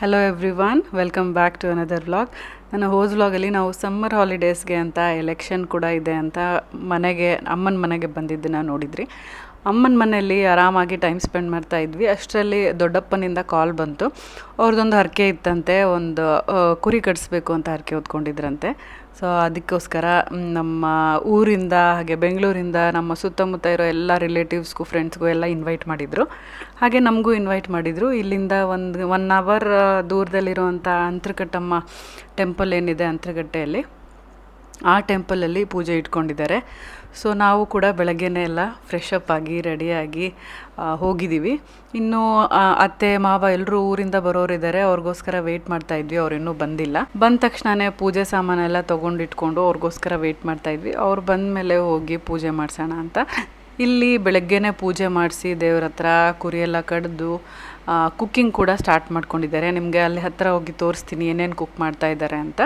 Hello every welcome back to another vlog ನನ್ನ ಹೋಸ್ ವ್ಲಾಗಲ್ಲಿ ನಾವು ಸಮ್ಮರ್ ಹಾಲಿಡೇಸ್ಗೆ ಅಂತ ಎಲೆಕ್ಷನ್ ಕೂಡ ಇದೆ ಅಂತ ಮನೆಗೆ, ಅಮ್ಮನ ಮನೆಗೆ ಬಂದಿದ್ದನ್ನು ನೋಡಿದ್ರಿ. ಅಮ್ಮನ ಮನೆಯಲ್ಲಿ ಆರಾಮಾಗಿ ಟೈಮ್ ಸ್ಪೆಂಡ್ ಮಾಡ್ತಾ ಇದ್ವಿ. ಅಷ್ಟರಲ್ಲಿ ದೊಡ್ಡಪ್ಪನಿಂದ ಕಾಲ್ ಬಂತು. ಅವ್ರದ್ದೊಂದು ಹರಕೆ ಇತ್ತಂತೆ, ಒಂದು ಕುರಿ ಕಟ್ಸ್ಬೇಕು ಅಂತ ಹರಕೆ ಹೊತ್ಕೊಂಡಿದ್ರಂತೆ. ಸೊ ಅದಕ್ಕೋಸ್ಕರ ನಮ್ಮ ಊರಿಂದ, ಹಾಗೆ ಬೆಂಗಳೂರಿಂದ, ನಮ್ಮ ಸುತ್ತಮುತ್ತ ಇರೋ ಎಲ್ಲ ರಿಲೇಟಿವ್ಸ್ಗೂ ಫ್ರೆಂಡ್ಸ್ಗೂ ಎಲ್ಲ ಇನ್ವೈಟ್ ಮಾಡಿದರು. ಹಾಗೆ ನಮಗೂ ಇನ್ವೈಟ್ ಮಾಡಿದರು. ಇಲ್ಲಿಂದ ಒಂದು ಒನ್ ಅವರ್ ದೂರದಲ್ಲಿರುವಂಥ ಅಂತರಕಟ್ಟಮ್ಮ ಟೆಂಪಲ್ ಏನಿದೆ ಅಂತರಗಟ್ಟೆಯಲ್ಲಿ, ಆ ಟೆಂಪಲಲ್ಲಿ ಪೂಜೆ ಇಟ್ಕೊಂಡಿದ್ದಾರೆ. ಸೊ ನಾವು ಕೂಡ ಬೆಳಗ್ಗೆನೇ ಎಲ್ಲ ಫ್ರೆಶ್ ಅಪ್ ಆಗಿ ರೆಡಿಯಾಗಿ ಹೋಗಿದ್ದೀವಿ. ಇನ್ನು ಅತ್ತೆ, ಮಾವ ಎಲ್ಲರೂ ಊರಿಂದ ಬರೋರಿದ್ದಾರೆ ಅವ್ರಿಗೋಸ್ಕರ ವೆಯ್ಟ್ ಮಾಡ್ತಾ ಇದ್ವಿ. ಅವ್ರು ಇನ್ನೂ ಬಂದಿಲ್ಲ. ಬಂದ ತಕ್ಷಣನೇ ಪೂಜೆ ಸಾಮಾನೆಲ್ಲ ತೊಗೊಂಡಿಟ್ಕೊಂಡು ಅವ್ರಿಗೋಸ್ಕರ ವೆಯ್ಟ್ ಮಾಡ್ತಾ ಇದ್ವಿ. ಅವ್ರು ಬಂದ ಮೇಲೆ ಹೋಗಿ ಪೂಜೆ ಮಾಡಿಸೋಣ ಅಂತ. ಇಲ್ಲಿ ಬೆಳಗ್ಗೆನೇ ಪೂಜೆ ಮಾಡಿಸಿ ದೇವ್ರ ಹತ್ರ ಕುರಿಯೆಲ್ಲ ಕಡ್ದು ಕುಕ್ಕಿಂಗ್ ಕೂಡ ಸ್ಟಾರ್ಟ್ ಮಾಡ್ಕೊಂಡಿದ್ದಾರೆ. ನಿಮಗೆ ಅಲ್ಲಿ ಹತ್ತಿರ ಹೋಗಿ ತೋರಿಸ್ತೀನಿ ಏನೇನು ಕುಕ್ ಮಾಡ್ತಾ ಇದ್ದಾರೆ ಅಂತ.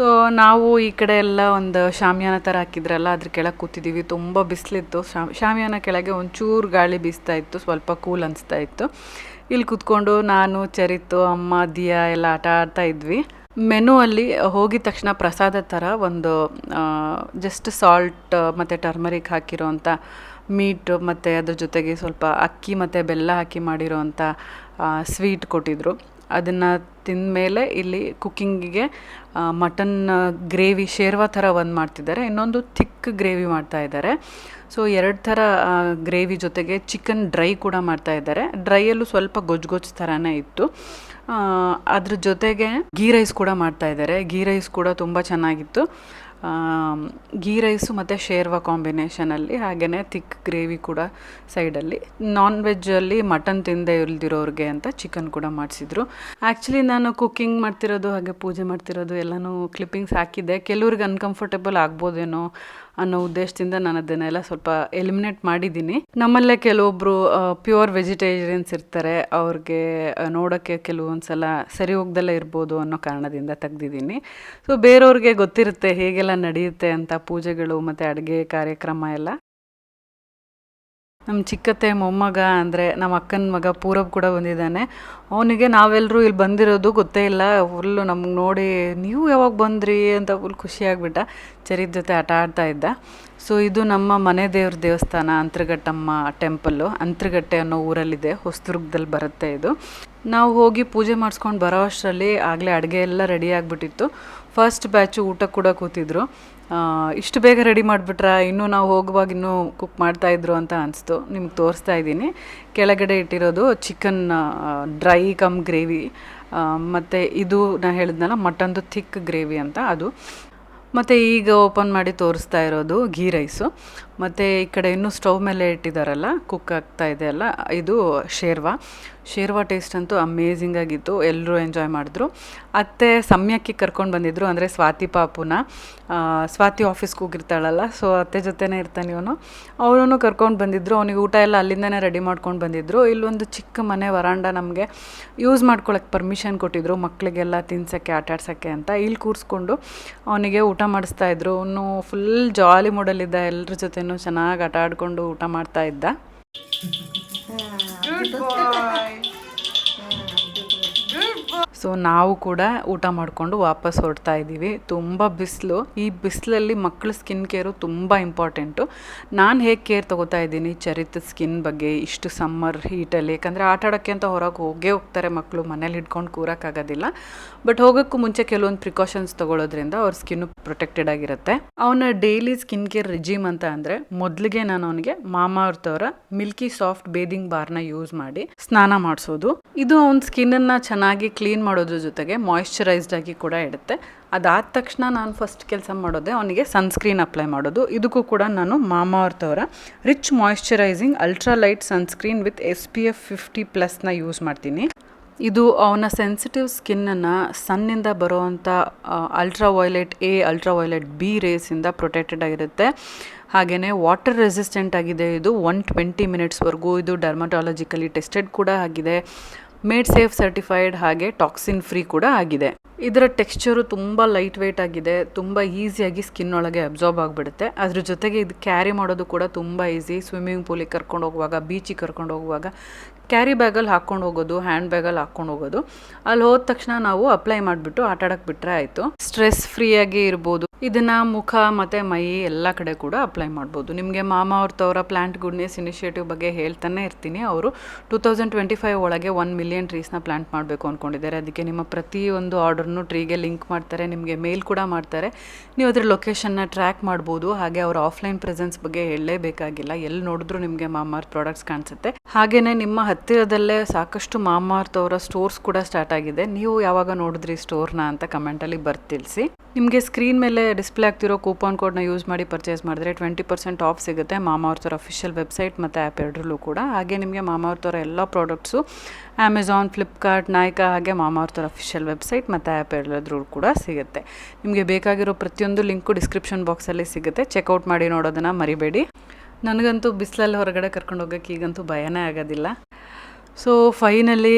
ಸೊ ನಾವು ಈ ಕಡೆ ಎಲ್ಲ ಒಂದು ಶಾಮಿಯಾನ ಥರ ಹಾಕಿದ್ರಲ್ಲ, ಅದ್ರ ಕೆಳಗೆ ಕೂತಿದ್ದೀವಿ ತುಂಬ ಬಿಸಿಲಿತ್ತು. ಶಾಮ್ ಶಾಮಿಯಾನ ಕೆಳಗೆ ಒಂಚೂರು ಗಾಳಿ ಬೀಸ್ತಾ ಇತ್ತು. ಸ್ವಲ್ಪ ಕೂಲ್ ಅನಿಸ್ತಾ ಇತ್ತು. ಇಲ್ಲಿ ಕೂತ್ಕೊಂಡು ನಾನು, ಚರಿತು, ಅಮ್ಮ, ದಿಯಾ ಎಲ್ಲ ಆಟ ಆಡ್ತಾ ಇದ್ವಿ. ಮೆನು ಅಲ್ಲಿ ಹೋಗಿದ ತಕ್ಷಣ ಪ್ರಸಾದ ಥರ ಒಂದು ಜಸ್ಟ್ ಸಾಲ್ಟ್ ಮತ್ತು ಟರ್ಮರಿಕ್ ಹಾಕಿರೋವಂಥ ಮೀಟ್ ಮತ್ತು ಅದ್ರ ಜೊತೆಗೆ ಸ್ವಲ್ಪ ಅಕ್ಕಿ ಮತ್ತು ಬೆಲ್ಲ ಹಾಕಿ ಮಾಡಿರೋವಂಥ ಸ್ವೀಟ್ ಕೊಟ್ಟಿದ್ರು. ಅದನ್ನು ತಿಂದಮೇಲೆ ಇಲ್ಲಿ ಕುಕ್ಕಿಂಗಿಗೆ ಮಟನ್ ಗ್ರೇವಿ ಶೇರ್ವಾ ಥರ ಒಂದು ಮಾಡ್ತಿದ್ದಾರೆ. ಇನ್ನೊಂದು ಥಿಕ್ ಗ್ರೇವಿ ಮಾಡ್ತಾ ಇದ್ದಾರೆ. ಸೊ, ಎರಡು ಥರ ಗ್ರೇವಿ ಜೊತೆಗೆ ಚಿಕನ್ ಡ್ರೈ ಕೂಡ ಮಾಡ್ತಾ ಇದ್ದಾರೆ. ಡ್ರೈಯಲ್ಲೂ ಸ್ವಲ್ಪ ಗೊಜ್ಜು ಗೊಜ್ಜು ಥರನೇ ಇತ್ತು. ಅದ್ರ ಜೊತೆಗೆ ಗೀ ರೈಸ್ ಕೂಡ ಮಾಡ್ತಾ ಇದ್ದಾರೆ. ಗೀ ರೈಸ್ ಕೂಡ ತುಂಬ ಚೆನ್ನಾಗಿತ್ತು. ಗೀ ರೈಸು ಮತ್ತು ಶೇರ್ವ ಕಾಂಬಿನೇಷನಲ್ಲಿ ಹಾಗೆಯೇ ತಿಕ್ ಗ್ರೇವಿ ಕೂಡ ಸೈಡಲ್ಲಿ ನಾನ್ ವೆಜ್ಜಲ್ಲಿ ಮಟನ್ ತಿಂದೇ ಇಲ್ದಿರೋರಿಗೆ ಅಂತ ಚಿಕನ್ ಕೂಡ ಮಾಡಿಸಿದ್ರು. ಆ್ಯಕ್ಚುಲಿ ನಾನು ಕುಕ್ಕಿಂಗ್ ಮಾಡ್ತಿರೋದು, ಹಾಗೆ ಪೂಜೆ ಮಾಡ್ತಿರೋದು ಎಲ್ಲನೂ ಕ್ಲಿಪ್ಪಿಂಗ್ಸ್ ಹಾಕಿದ್ದೆ. ಕೆಲವ್ರಿಗೆ ಅನ್ಕಂಫರ್ಟೇಬಲ್ ಆಗ್ಬೋದೇನೋ ಅನ್ನೋ ಉದ್ದೇಶದಿಂದ ನಾನು ಅದನ್ನೆಲ್ಲ ಸ್ವಲ್ಪ ಎಲಿಮಿನೇಟ್ ಮಾಡಿದ್ದೀನಿ. ನಮ್ಮಲ್ಲೇ ಕೆಲವೊಬ್ರು ಪ್ಯೂರ್ ವೆಜಿಟೇರಿಯನ್ಸ್ ಇರ್ತಾರೆ. ಅವ್ರಿಗೆ ನೋಡೋಕ್ಕೆ ಕೆಲವೊಂದ್ಸಲ ಸರಿ ಹೋಗ್ದಲ್ಲೇ ಇರ್ಬೋದು ಅನ್ನೋ ಕಾರಣದಿಂದ ತೆಗ್ದಿದ್ದೀನಿ. ಸೊ ಬೇರೆಯವ್ರಿಗೆ ಗೊತ್ತಿರುತ್ತೆ ಹೇಗೆಲ್ಲ ನಡೆಯುತ್ತೆ ಅಂತ ಪೂಜೆಗಳು ಮತ್ತು ಅಡುಗೆ ಕಾರ್ಯಕ್ರಮ ಎಲ್ಲ. ನಮ್ಮ ಚಿಕ್ಕತ್ತೆ ಮೊಮ್ಮಗ ಅಂದರೆ ನಮ್ಮ ಅಕ್ಕನ ಮಗ ಪೂರಬ್ ಕೂಡ ಬಂದಿದ್ದಾನೆ. ಅವನಿಗೆ ನಾವೆಲ್ಲರೂ ಇಲ್ಲಿ ಬಂದಿರೋದು ಗೊತ್ತೇ ಇಲ್ಲ. ಫುಲ್ಲು ನಮ್ಗೆ ನೋಡಿ, ನೀವು ಯಾವಾಗ ಬಂದ್ರಿ? ಅಂತ ಫುಲ್ ಖುಷಿಯಾಗ್ಬಿಟ್ಟ ಚರಿದ ಜೊತೆ ಆಟ ಆಡ್ತಾ ಇದ್ದ. ಸೊ ಇದು ನಮ್ಮ ಮನೆ ದೇವ್ರ ದೇವಸ್ಥಾನ, ಅಂತರಘಟ್ಟಮ್ಮ ಟೆಂಪಲ್ಲು ಅಂತರಗಟ್ಟೆ ಅನ್ನೋ ಊರಲ್ಲಿದೆ. ಹೊಸದುರ್ಗದಲ್ಲಿ ಬರುತ್ತೆ ಇದು. ನಾವು ಹೋಗಿ ಪೂಜೆ ಮಾಡಿಸ್ಕೊಂಡು ಬರೋ ಅಷ್ಟರಲ್ಲಿ ಆಗಲೇ ಅಡುಗೆ ಎಲ್ಲ ರೆಡಿ ಆಗಿಬಿಟ್ಟಿತ್ತು. ಫಸ್ಟ್ ಬ್ಯಾಚು ಊಟ ಕೂಡ ಕೂತಿದ್ರು. ಇಷ್ಟು ಬೇಗ ರೆಡಿ ಮಾಡಿಬಿಟ್ರಾ? ಇನ್ನೂ ನಾವು ಹೋಗುವಾಗ ಇನ್ನೂ ಕುಕ್ ಮಾಡ್ತಾಯಿದ್ರು ಅಂತ ಅನಿಸ್ತು. ನಿಮ್ಗೆ ತೋರಿಸ್ತಾ ಇದ್ದೀನಿ. ಕೆಳಗಡೆ ಇಟ್ಟಿರೋದು ಚಿಕನ್ ಡ್ರೈ ಕಮ್ ಗ್ರೇವಿ ಮತ್ತು ಇದು ನಾನು ಹೇಳಿದ್ನಲ್ಲ, ಮಟನ್ದು ಥಿಕ್ ಗ್ರೇವಿ ಅಂತ ಅದು. ಮತ್ತು ಈಗ ಓಪನ್ ಮಾಡಿ ತೋರಿಸ್ತಾ ಇರೋದು ಘೀ ರೈಸು. ಮತ್ತು ಈ ಕಡೆ ಇನ್ನೂ ಸ್ಟವ್ ಮೇಲೆ ಇಟ್ಟಿದ್ದಾರಲ್ಲ ಕುಕ್ ಆಗ್ತಾ ಇದೆ ಅಲ್ಲ, ಇದು ಶೇರ್ವಾ. ಶೇರ್ವಾ ಟೇಸ್ಟ್ ಅಂತೂ ಅಮೇಝಿಂಗ್ ಆಗಿತ್ತು ಎಲ್ಲರೂ ಎಂಜಾಯ್ ಮಾಡಿದ್ರು. ಅತ್ತೆ ಸಮ್ಯಕ್ಕೆ ಕರ್ಕೊಂಡು ಬಂದಿದ್ರು ಅಂದರೆ ಸ್ವಾತಿ ಪಾಪುನ. ಸ್ವಾತಿ ಆಫೀಸ್ಗೆ ಹೋಗಿರ್ತಾಳಲ್ಲ ಸೊ ಅತ್ತೆ ಜೊತೆನೇ ಇರ್ತಾನೆ ಇವನು. ಅವನು ಕರ್ಕೊಂಡು ಬಂದಿದ್ರು, ಅವನಿಗೆ ಊಟ ಎಲ್ಲ ಅಲ್ಲಿಂದನೇ ರೆಡಿ ಮಾಡ್ಕೊಂಡು ಬಂದಿದ್ರು. ಇಲ್ಲೊಂದು ಚಿಕ್ಕ ಮನೆ ವರಾಂಡ ನಮಗೆ ಯೂಸ್ ಮಾಡ್ಕೊಳಕ್ಕೆ ಪರ್ಮಿಷನ್ ಕೊಟ್ಟಿದ್ರು ಮಕ್ಕಳಿಗೆಲ್ಲ ತಿನ್ಸೋಕ್ಕೆ, ಆಟಾಡ್ಸೋಕ್ಕೆ ಅಂತ. ಇಲ್ಲಿ ಕೂರಿಸ್ಕೊಂಡು ಅವನಿಗೆ ಊಟ ಮಾಡಿಸ್ತಾ ಇದ್ರು. ಅವನು ಫುಲ್ ಜಾಲಿ ಮೂಡಲ್ಲಿದ್ದ ಎಲ್ಲರ ಜೊತೆನೂ ಚೆನ್ನಾಗಿ ಆಟ ಆಡಿಕೊಂಡು ಊಟ ಮಾಡ್ತಾ ಇದ್ದ. Good boy. ಸೊ ನಾವು ಕೂಡ ಊಟ ಮಾಡಿಕೊಂಡು ವಾಪಸ್ ಹೊರಡ್ತಾ ಇದ್ದೀವಿ. ತುಂಬ ಬಿಸಿಲು. ಈ ಬಿಸಿಲಲ್ಲಿ ಮಕ್ಕಳ ಸ್ಕಿನ್ ಕೇರು ತುಂಬ ಇಂಪಾರ್ಟೆಂಟು ನಾನು ಹೇಗೆ ಕೇರ್ ತೊಗೋತಾ ಇದ್ದೀನಿ ಚರಿತ್ ಸ್ಕಿನ್ ಬಗ್ಗೆ, ಇಷ್ಟು ಸಮ್ಮರ್ ಹೀಟಲ್ಲಿ ಯಾಕಂದರೆ ಆಟ ಆಡೋಕ್ಕೆ ಅಂತ ಹೊರಗೆ ಹೋಗೇ ಹೋಗ್ತಾರೆ ಮಕ್ಕಳು ಮನೇಲಿ ಹಿಡ್ಕೊಂಡು ಕೂರೋಕ್ಕಾಗೋದಿಲ್ಲ ಬಟ್ ಹೋಗೋಕ್ಕೂ ಮುಂಚೆ ಕೆಲವೊಂದು ಪ್ರಿಕಾಷನ್ಸ್ ತೊಗೊಳೋದ್ರಿಂದ ಅವ್ರ ಸ್ಕಿನ್ನು ಪ್ರೊಟೆಕ್ಟೆಡ್ ಆಗಿರುತ್ತೆ. ಅವನ ಡೈಲಿ ಸ್ಕಿನ್ ಕೇರ್ ರಿಜಿಮ್ ಅಂತ ಅಂದರೆ ಮೊದಲಿಗೆ ನಾನು ಅವನಿಗೆ Mamaearth milky soft bathing ಬಾರ್ನ ಯೂಸ್ ಮಾಡಿ ಸ್ನಾನ ಮಾಡಿಸೋದು. ಇದು ಅವನ ಸ್ಕಿನ್ನನ್ನು ಚೆನ್ನಾಗಿ ಕ್ಲೀನ್ ಮಾಡೋದ್ರ ಜೊತೆಗೆ ಮಾಯಿಶ್ಚರೈಸ್ಡ್ ಆಗಿ ಕೂಡ ಇಡುತ್ತೆ. ಅದಾದ ತಕ್ಷಣ ನಾನು ಫಸ್ಟ್ ಕೆಲಸ ಮಾಡೋದೇ ಅವನಿಗೆ ಸನ್ಸ್ಕ್ರೀನ್ ಅಪ್ಲೈ ಮಾಡೋದು. ಇದಕ್ಕೂ ಕೂಡ ನಾನು Mamaearth rich moisturising ultra light sunscreen with S P F fifty ಪ್ಲಸ್ನ use ಮಾಡ್ತೀನಿ. ಇದು ಅವನ ಸೆನ್ಸಿಟಿವ್ ಸ್ಕಿನ್ನನ್ನು ಸನ್ನಿಂದ ಬರುವಂಥ ultra violet A ultra violet B ರೇಸಿಂದ ಪ್ರೊಟೆಕ್ಟೆಡ್ ಆಗಿರುತ್ತೆ. ಹಾಗೆಯೇ ವಾಟರ್ ರೆಸಿಸ್ಟೆಂಟ್ ಆಗಿದೆ. ಇದು ಒನ್ ಟ್ವೆಂಟಿ ಮಿನಿಟ್ಸ್ವರೆಗೂ ಇದು ಡರ್ಮಟಾಲಜಿಕಲಿ ಟೆಸ್ಟೆಡ್ ಕೂಡ ಆಗಿದೆ. ಮೇಡ್ ಸೇಫ್ ಸರ್ಟಿಫೈಡ್ ಹಾಗೆ ಟಾಕ್ಸಿನ್ ಫ್ರೀ ಕೂಡ ಆಗಿದೆ. ಇದರ ಟೆಕ್ಸ್ಚರು ತುಂಬ ಲೈಟ್ ವೆಯ್ಟ್ ಆಗಿದೆ, ತುಂಬ ಈಸಿಯಾಗಿ ಸ್ಕಿನ್ ಒಳಗೆ ಅಬ್ಸಾರ್ಬ್ ಆಗಿಬಿಡುತ್ತೆ. ಅದ್ರ ಜೊತೆಗೆ ಇದು ಕ್ಯಾರಿ ಮಾಡೋದು ಕೂಡ ತುಂಬ ಈಸಿ ಸ್ವಿಮ್ಮಿಂಗ್ ಪೂಲಿಗೆ ಕರ್ಕೊಂಡು ಹೋಗುವಾಗ ಬೀಚಿಗೆ ಕರ್ಕೊಂಡು ಹೋಗುವಾಗ ಕ್ಯಾರಿ ಬ್ಯಾಗಲ್ಲಿ ಹಾಕ್ಕೊಂಡು ಹೋಗೋದು ಹ್ಯಾಂಡ್ ಬ್ಯಾಗಲ್ಲಿ ಹಾಕ್ಕೊಂಡು ಹೋಗೋದು. ಅಲ್ಲಿ ಹೋದ ತಕ್ಷಣ ನಾವು ಅಪ್ಲೈ ಮಾಡಿಬಿಟ್ಟು ಆಟ ಆಡಕ್ಕೆ ಬಿಟ್ಟರೆ ಆಯಿತು ಸ್ಟ್ರೆಸ್ ಫ್ರೀಯಾಗಿ ಇರ್ಬೋದು. ಇದನ್ನು ಮುಖ ಮತ್ತು ಮೈ ಎಲ್ಲ ಕಡೆ ಕೂಡ ಅಪ್ಲೈ ಮಾಡ್ಬೋದು. ನಿಮಗೆ ಮಾಮ ಅವ್ರತವರ ಪ್ಲಾಂಟ್ ಗುಡ್ನೆಸ್ ಇನಿಷಿಯೇಟಿವ್ ಬಗ್ಗೆ ಹೇಳ್ತಾನೆ ಇರ್ತೀನಿ. ಅವರು ಟೂ ತೌಸಂಡ್ ಟ್ವೆಂಟಿ ಫೈವ್ ಒಳಗೆ ಒನ್ ಮಿಲಿಯನ್ ಟ್ರೀಸ್ನ ಪ್ಲಾಂಟ್ ಮಾಡಬೇಕು ಅಂದ್ಕೊಂಡಿದ್ದಾರೆ ಅದಕ್ಕೆ ನಿಮ್ಮ ಪ್ರತಿಯೊಂದು ಆರ್ಡರ್ನು ಟ್ರೀಗೆ ಲಿಂಕ್ ಮಾಡ್ತಾರೆ, ನಿಮಗೆ ಮೇಲ್ ಕೂಡ ಮಾಡ್ತಾರೆ. ನೀವು ಅದ್ರ ಲೊಕೇಶನ್ನ ಟ್ರ್ಯಾಕ್ ಮಾಡ್ಬೋದು. ಹಾಗೆ ಅವರ ಆಫ್ಲೈನ್ ಪ್ರೆಸೆನ್ಸ್ ಬಗ್ಗೆ ಹೇಳಲೇಬೇಕಾಗಿಲ್ಲ. ಎಲ್ಲಿ ನೋಡಿದ್ರು ನಿಮಗೆ ಮಾಮಾರ್ ಪ್ರಾಡಕ್ಟ್ಸ್ ಕಾಣಿಸುತ್ತೆ. ಹಾಗೆಯೇ ನಿಮ್ಮ ಹತ್ತಿರದಲ್ಲೇ ಸಾಕಷ್ಟು ಮಾಮಾರ್ ಅವರ ಸ್ಟೋರ್ಸ್ ಕೂಡ ಸ್ಟಾರ್ಟ್ ಆಗಿದೆ. ನೀವು ಯಾವಾಗ ನೋಡಿದ್ರಿ ಸ್ಟೋರ್ನ ಅಂತ ಕಮೆಂಟಲ್ಲಿ ಬರ್ತಿಳಿಸಿ ನಿಮಗೆ ಸ್ಕ್ರೀನ್ ಮೇಲೆ ಡಿಸ್ಪ್ಲೇ ಆಗ್ತಿರೋ ಕೂಪನ್ ಕೋಡ್ನ ಯೂಸ್ ಮಾಡಿ ಪರ್ಚೇಸ್ ಮಾಡಿದ್ರೆ ಟ್ವೆಂಟಿ ಪರ್ಸೆಂಟ್ ಆಫ್ ಸಿಗುತ್ತೆ ಮಾಮಾವರ್ತವ್ರ ಅಫಿಷಿಯಲ್ ವೆಬ್ಸೈಟ್ ಮತ್ತು ಆ್ಯಪ್ ಎರಡರಲ್ಲೂ ಕೂಡ. ಹಾಗೆ ನಿಮಗೆ ಮಾಮಾವರ್ತವ್ರ ಎಲ್ಲ ಪ್ರಾಡಕ್ಟ್ಸು ಅಮೆಝಾನ್ ಫ್ಲಿಪ್ಕಾರ್ಟ್ ನಾಯ್ಕಾ ಹಾಗೆ ಮಾಮಾವರ್ತವ್ರ ಅಫಿಷಿಯಲ್ ವೆಬ್ಸೈಟ್ ಮತ್ತು ಆ್ಯಪ್ ಎರಡರಲ್ಲೂ ಕೂಡ ಸಿಗುತ್ತೆ. ನಿಮಗೆ ಬೇಕಾಗಿರೋ ಪ್ರತಿಯೊಂದು ಲಿಂಕು ಡಿಸ್ಕ್ರಿಪ್ಷನ್ ಬಾಕ್ಸಲ್ಲಿ ಸಿಗುತ್ತೆ. ಚೆಕ್ಔಟ್ ಮಾಡಿ ನೋಡೋದನ್ನು ಮರಿಬೇಡಿ. ನನಗಂತೂ ಬಿಸಿಲಲ್ಲಿ ಹೊರಗಡೆ ಕರ್ಕೊಂಡು ಹೋಗೋಕ್ಕೆ ಈಗಂತೂ ಭಯನೇ ಆಗೋದಿಲ್ಲ. ಸೊ ಫೈನಲಿ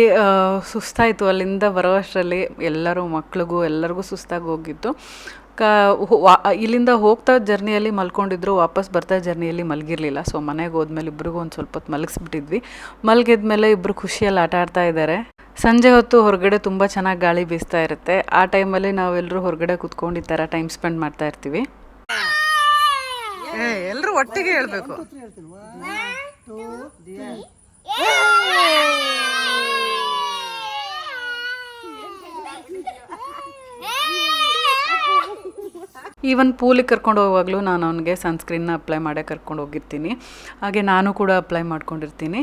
ಸುಸ್ತಾಯಿತು. ಅಲ್ಲಿಂದ ಬರೋ ಅಷ್ಟರಲ್ಲಿ ಎಲ್ಲರೂ ಮಕ್ಳಿಗೂ ಎಲ್ಲರಿಗೂ ಸುಸ್ತಾಗಿ ಹೋಗಿತ್ತು. ಕ ಇಲ್ಲಿಂದ ಹೋಗ್ತಾ ಜರ್ನಿಯಲ್ಲಿ ಮಲ್ಕೊಂಡಿದ್ರು ವಾಪಸ್ ಬರ್ತಾ ಜರ್ನಿಯಲ್ಲಿ ಮಲಗಿರಲಿಲ್ಲ. ಸೊ ಮನೆಗೆ ಹೋದ್ಮೇಲೆ ಇಬ್ರಿಗೂ ಒಂದು ಸ್ವಲ್ಪ ಹೊತ್ತು ಮಲಗಿಸ್ಬಿಟ್ಟಿದ್ವಿ. ಮಲಗಿದ್ಮೇಲೆ ಇಬ್ಬರು ಖುಷಿಯಲ್ಲಿ ಆಟ ಆಡ್ತಾ ಇದ್ದಾರೆ ಸಂಜೆ ಹೊತ್ತು ಹೊರಗಡೆ ತುಂಬ ಚೆನ್ನಾಗಿ ಗಾಳಿ ಬೀಸ್ತಾ ಇರುತ್ತೆ. ಆ ಟೈಮಲ್ಲಿ ನಾವೆಲ್ಲರೂ ಹೊರಗಡೆ ಕುತ್ಕೊಂಡು ಈ ಥರ ಟೈಮ್ ಸ್ಪೆಂಡ್ ಮಾಡ್ತಾ ಇರ್ತೀವಿ. ಎಲ್ಲರೂ ಒಟ್ಟಿಗೆ ಹೇಳ್ಬೇಕು. ಈವನ್ ಪೂಲಿಗೆ ಕರ್ಕೊಂಡು ಹೋಗುವಾಗಲೂ ನಾನು ಅವನಿಗೆ ಸನ್ಸ್ಕ್ರೀನ್ನ ಅಪ್ಲೈ ಮಾಡೇ ಕರ್ಕೊಂಡು ಹೋಗಿರ್ತೀನಿ. ಹಾಗೆ ನಾನು ಕೂಡ ಅಪ್ಲೈ ಮಾಡ್ಕೊಂಡಿರ್ತೀನಿ.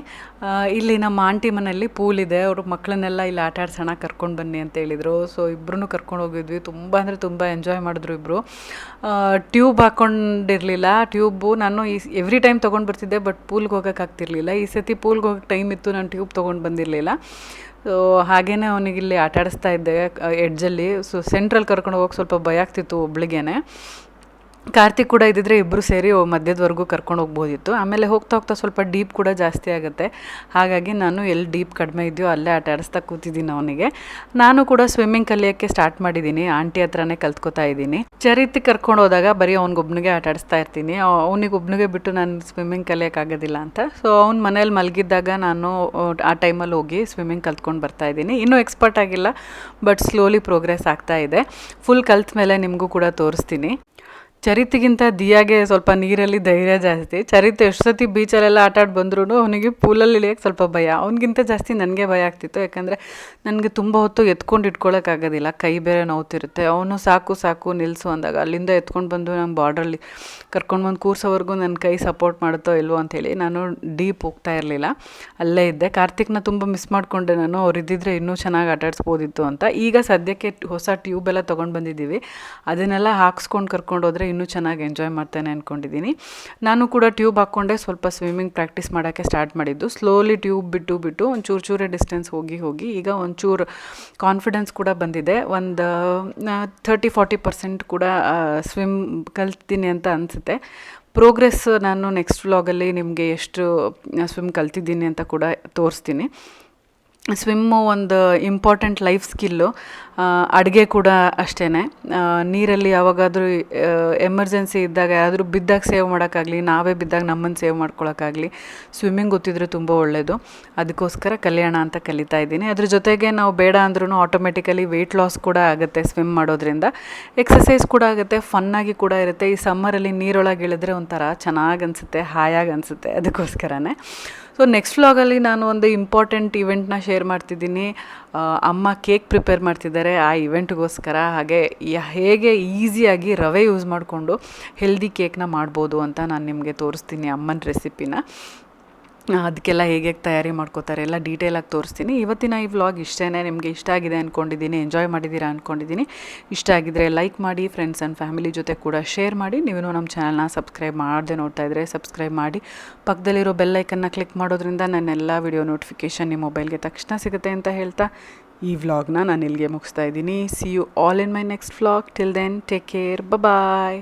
ಇಲ್ಲಿ ನಮ್ಮ ಆಂಟಿ ಮನೆಯಲ್ಲಿ ಪೂಲ್ ಇದೆ ಅವರು ಮಕ್ಕಳನ್ನೆಲ್ಲ ಇಲ್ಲಿ ಆಟ ಆಡ್ಸೋಣ ಕರ್ಕೊಂಡು ಬನ್ನಿ ಅಂತ ಹೇಳಿದರು. ಸೊ ಇಬ್ಬರೂ ಕರ್ಕೊಂಡು ಹೋಗಿದ್ವಿ. ತುಂಬ ಅಂದರೆ ತುಂಬ ಎಂಜಾಯ್ ಮಾಡಿದ್ರು ಇಬ್ಬರು ಟ್ಯೂಬ್ ಹಾಕ್ಕೊಂಡಿರಲಿಲ್ಲ ಟ್ಯೂಬು ನಾನು ಈ ಎವ್ರಿ ಟೈಮ್ ತೊಗೊಂಡು ಬರ್ತಿದ್ದೆ ಬಟ್ ಪೂಲ್ಗೆ ಹೋಗೋಕ್ಕಾಗ್ತಿರ್ಲಿಲ್ಲ ಈ ಸತಿ ಪೂಲ್ಗೆ ಹೋಗೋಕ್ಕೆ ಟೈಮ್ ಇತ್ತು, ನಾನು ಟ್ಯೂಬ್ ತೊಗೊಂಡು ಬಂದಿರಲಿಲ್ಲ. ಸೊ ಹಾಗೇ ಅವನಿಗಿಲ್ಲಿ ಆಟಾಡಿಸ್ತಾ ಇದ್ದೆ ಎಡ್ಜಲ್ಲಿ ಸೊ ಸೆಂಟ್ರಲ್ಲಿ ಕರ್ಕೊಂಡು ಹೋಗೋಕೆ ಸ್ವಲ್ಪ ಭಯ ಆಗ್ತಿತ್ತು ಒಬ್ಳಿಗೇನೆ. ಕಾರ್ತಿಕ್ ಕೂಡ ಇದ್ದಿದ್ರೆ ಇಬ್ಬರು ಸೇರಿ ಮಧ್ಯದವರೆಗೂ ಕರ್ಕೊಂಡು ಹೋಗ್ಬೋದಿತ್ತು. ಆಮೇಲೆ ಹೋಗ್ತಾ ಹೋಗ್ತಾ ಸ್ವಲ್ಪ ಡೀಪ್ ಕೂಡ ಜಾಸ್ತಿ ಆಗುತ್ತೆ. ಹಾಗಾಗಿ ನಾನು ಎಲ್ಲಿ ಡೀಪ್ ಕಡಿಮೆ ಇದೆಯೋ ಅಲ್ಲೇ ಆಟ ಆಡಿಸ್ತಾ ಕೂತಿದ್ದೀನಿ ಅವನಿಗೆ. ನಾನು ಕೂಡ ಸ್ವಿಮ್ಮಿಂಗ್ ಕಲಿಯೋಕ್ಕೆ ಸ್ಟಾರ್ಟ್ ಮಾಡಿದ್ದೀನಿ. ಆಂಟಿ ಹತ್ರನೇ ಕಲ್ತ್ಕೊತಾ ಇದ್ದೀನಿ. ಚರಿತಿ ಕರ್ಕೊಂಡು ಹೋದಾಗ ಬರೀ ಅವ್ನಿಗೊಬ್ಬನಿಗೆ ಆಟ ಆಡಿಸ್ತಾ ಇರ್ತೀನಿ. ಅವನಿಗೊಬ್ಬನಿಗೆ ಬಿಟ್ಟು ನಾನು ಸ್ವಿಮ್ಮಿಂಗ್ ಕಲಿಯೋಕ್ಕಾಗೋದಿಲ್ಲ ಅಂತ. ಸೊ ಅವ್ನ ಮನೇಲಿ ಮಲಗಿದ್ದಾಗ ನಾನು, ಆ ಟೈಮಲ್ಲಿ ಹೋಗಿ ಸ್ವಿಮ್ಮಿಂಗ್ ಕಲ್ತ್ಕೊಂಡು ಬರ್ತಾ ಇದ್ದೀನಿ. ಇನ್ನೂ ಎಕ್ಸ್ಪರ್ಟ್ ಆಗಿಲ್ಲ ಬಟ್ ಸ್ಲೋಲಿ ಪ್ರೋಗ್ರೆಸ್ ಆಗ್ತಾ ಇದೆ. ಫುಲ್ ಕಲ್ತ ಮೇಲೆ ನಿಮಗೂ ಕೂಡ ತೋರಿಸ್ತೀನಿ. ಚರಿತಿಗಿಂತ ದಿಯಾಗೆ ಸ್ವಲ್ಪ ನೀರಲ್ಲಿ ಧೈರ್ಯ ಜಾಸ್ತಿ. ಚರಿತ್ ಎಷ್ಟು ಸತಿ ಬೀಚಲ್ಲೆಲ್ಲ ಆಟ ಆಡಿ ಬಂದ್ರೂ ಅವನಿಗೆ ಪೂಲಲ್ಲಿ ಇಳಿಯೋಕ್ಕೆ ಸ್ವಲ್ಪ ಭಯ. ಅವನಿಗಿಂತ ಜಾಸ್ತಿ ನನಗೆ ಭಯ ಆಗ್ತಿತ್ತು. ಯಾಕಂದರೆ ನನಗೆ ತುಂಬ ಹೊತ್ತು ಎತ್ಕೊಂಡು ಇಟ್ಕೊಳ್ಳೋಕ್ಕಾಗೋದಿಲ್ಲ ಕೈ ಬೇರೆ ನೋವ್ತಿರುತ್ತೆ. ಅವನು ಸಾಕು ಸಾಕು ನಿಲ್ಲಿಸು ಅಂದಾಗ, ಅಲ್ಲಿಂದ ಎತ್ಕೊಂಡು ಬಂದು ನಮ್ಮ ಬಾರ್ಡ್ರಲ್ಲಿ ಕರ್ಕೊಂಡು ಬಂದು ಕೂರ್ಸೋವರೆಗೂ ನನ್ನ ಕೈ ಸಪೋರ್ಟ್ ಮಾಡುತ್ತೋ ಇಲ್ವೋ ಅಂಥೇಳಿ ನಾನು ಡೀಪ್ ಹೋಗ್ತಾ ಇರಲಿಲ್ಲ. ಅಲ್ಲೇ ಇದ್ದೆ. ಕಾರ್ತಿಕ್ನ ತುಂಬ ಮಿಸ್ ಮಾಡಿಕೊಂಡೆ ನಾನು. ಅವ್ರು ಇದ್ದಿದ್ರೆ ಇನ್ನೂ ಚೆನ್ನಾಗಿ ಆಟಾಡಿಸ್ಬೋದಿತ್ತು ಅಂತ. ಈಗ ಸದ್ಯಕ್ಕೆ ಹೊಸ ಟ್ಯೂಬ್ ಎಲ್ಲ ತೊಗೊಂಡು ಬಂದಿದ್ದೀವಿ. ಅದನ್ನೆಲ್ಲ ಹಾಕ್ಸ್ಕೊಂಡು ಕರ್ಕೊಂಡು ಹೋದರೆ ಇನ್ನೂ ಚೆನ್ನಾಗಿ ಎಂಜಾಯ್ ಮಾಡ್ತೇನೆ ಅಂದ್ಕೊಂಡಿದ್ದೀನಿ ನಾನು ಕೂಡ ಟ್ಯೂಬ್ ಹಾಕ್ಕೊಂಡೆ ಸ್ವಲ್ಪ ಸ್ವಿಮ್ಮಿಂಗ್ ಪ್ರಾಕ್ಟೀಸ್ ಮಾಡೋಕ್ಕೆ ಸ್ಟಾರ್ಟ್ ಮಾಡಿದ್ದು. ಸ್ಲೋಲಿ ಟ್ಯೂಬ್ ಬಿಟ್ಟು ಬಿಟ್ಟು ಒಂಚೂರು ಚೂರು ಚೂರೇ ಡಿಸ್ಟೆನ್ಸ್ ಹೋಗಿ ಹೋಗಿ ಈಗ ಒಂಚೂರು ಕಾನ್ಫಿಡೆನ್ಸ್ ಕೂಡ ಬಂದಿದೆ. ಒಂದು ಥರ್ಟಿ ಫಾರ್ಟಿ ಪರ್ಸೆಂಟ್ ಕೂಡ ಸ್ವಿಮ್ ಕಲ್ತೀನಿ ಅಂತ ಅನಿಸುತ್ತೆ. ಪ್ರೋಗ್ರೆಸ್ ನಾನು ನೆಕ್ಸ್ಟ್ ವ್ಲಾಗಲ್ಲಿ ನಿಮಗೆ ಎಷ್ಟು ಸ್ವಿಮ್ ಕಲ್ತಿದ್ದೀನಿ ಅಂತ ಕೂಡ ತೋರಿಸ್ತೀನಿ. ಸ್ವಿಮ್ಮು ಒಂದು ಇಂಪಾರ್ಟೆಂಟ್ ಲೈಫ್ ಸ್ಕಿಲ್ಲು ಅಡುಗೆ ಕೂಡ ಅಷ್ಟೇ ನೀರಲ್ಲಿ ಯಾವಾಗಾದರೂ ಎಮರ್ಜೆನ್ಸಿ ಇದ್ದಾಗ ಯಾರಾದರೂ ಬಿದ್ದಾಗ ಸೇವ್ ಮಾಡೋಕ್ಕಾಗಲಿ, ನಾವೇ ಬಿದ್ದಾಗ ನಮ್ಮನ್ನು ಸೇವ್ ಮಾಡ್ಕೊಳಕ್ಕಾಗಲಿ ಸ್ವಿಮ್ಮಿಂಗ್ ಗೊತ್ತಿದ್ರೆ ತುಂಬ ಒಳ್ಳೆಯದು ಅದಕ್ಕೋಸ್ಕರ ಕಲಿಯೋಣ ಅಂತ ಕಲಿತಾ ಇದ್ದೀನಿ. ಅದ್ರ ಜೊತೆಗೆ ನಾವು ಬೇಡ ಅಂದ್ರೂ ಆಟೋಮೆಟಿಕಲಿ ವೆಯ್ಟ್ ಲಾಸ್ ಕೂಡ ಆಗುತ್ತೆ ಸ್ವಿಮ್ ಮಾಡೋದ್ರಿಂದ. ಎಕ್ಸಸೈಸ್ ಕೂಡ ಆಗುತ್ತೆ ಫನ್ನಾಗಿ ಕೂಡ ಇರುತ್ತೆ. ಈ ಸಮ್ಮರಲ್ಲಿ ನೀರೊಳಗೆ ಇಳಿದ್ರೆ ಒಂಥರ ಚೆನ್ನಾಗಿ ಅನಿಸುತ್ತೆ ಹಾಯಾಗಿ ಅನಿಸುತ್ತೆ, ಅದಕ್ಕೋಸ್ಕರನೇ. ಸೊ ನೆಕ್ಸ್ಟ್ ವ್ಲಾಗಲ್ಲಿ ನಾನು ಒಂದು ಇಂಪಾರ್ಟೆಂಟ್ ಇವೆಂಟ್ನ ಶೇರ್ ಮಾಡ್ತಿದ್ದೀನಿ. ಅಮ್ಮ ಕೇಕ್ ಪ್ರಿಪೇರ್ ಮಾಡ್ತಿದ್ದಾರೆ ಆ ಇವೆಂಟ್ಗೋಸ್ಕರ ಹಾಗೆ ಹೇಗೆ ಈಸಿಯಾಗಿ ರವೆ ಯೂಸ್ ಮಾಡಿಕೊಂಡು ಹೆಲ್ದಿ ಕೇಕ್ನ ಮಾಡ್ಬೋದು ಅಂತ ನಾನು ನಿಮಗೆ ತೋರಿಸ್ತೀನಿ ಅಮ್ಮನ ರೆಸಿಪಿನ ಅದಕ್ಕೆಲ್ಲ ಹೇಗೆ ಹೇಗೆ ತಯಾರಿ ಮಾಡ್ಕೋತಾರೆ ಎಲ್ಲ ಡೀಟೇಲಾಗಿ ತೋರಿಸ್ತೀನಿ. ಇವತ್ತಿನ ಈ ವ್ಲಾಗ್ ಇಷ್ಟೇ ನಿಮಗೆ ಇಷ್ಟ ಆಗಿದೆ ಅಂದ್ಕೊಂಡಿದ್ದೀನಿ ಎಂಜಾಯ್ ಮಾಡಿದ್ದೀರಾ ಅಂದ್ಕೊಂಡಿದ್ದೀನಿ ಇಷ್ಟ ಆಗಿದ್ರೆ ಲೈಕ್ ಮಾಡಿ ಫ್ರೆಂಡ್ಸ್ ಆ್ಯಂಡ್ ಫ್ಯಾಮಿಲಿ ಜೊತೆ ಕೂಡ ಶೇರ್ ಮಾಡಿ. ನೀವು ನಮ್ಮ ಚಾನಲ್ನ ಸಬ್ಸ್ಕ್ರೈಬ್ ಮಾಡದೆ ನೋಡ್ತಾ ಇದ್ದರೆ ಸಬ್ಸ್ಕ್ರೈಬ್ ಮಾಡಿ. ಪಕ್ಕದಲ್ಲಿರೋ ಬೆಲ್ಲೈಕನ್ನ ಕ್ಲಿಕ್ ಮಾಡೋದ್ರಿಂದ ನನ್ನ ಎಲ್ಲ ವಿಡಿಯೋ ನೋಟಿಫಿಕೇಷನ್ ನಿಮ್ಮ ಮೊಬೈಲ್ಗೆ ತಕ್ಷಣ ಸಿಗುತ್ತೆ ಅಂತ ಹೇಳ್ತಾ ಈ ವ್ಲಾಗ್ನ ನಾನು ಇಲ್ಲಿಗೆ ಮುಗಿಸ್ತಾ ಇದ್ದೀನಿ. See you all in my next vlog till then take care bye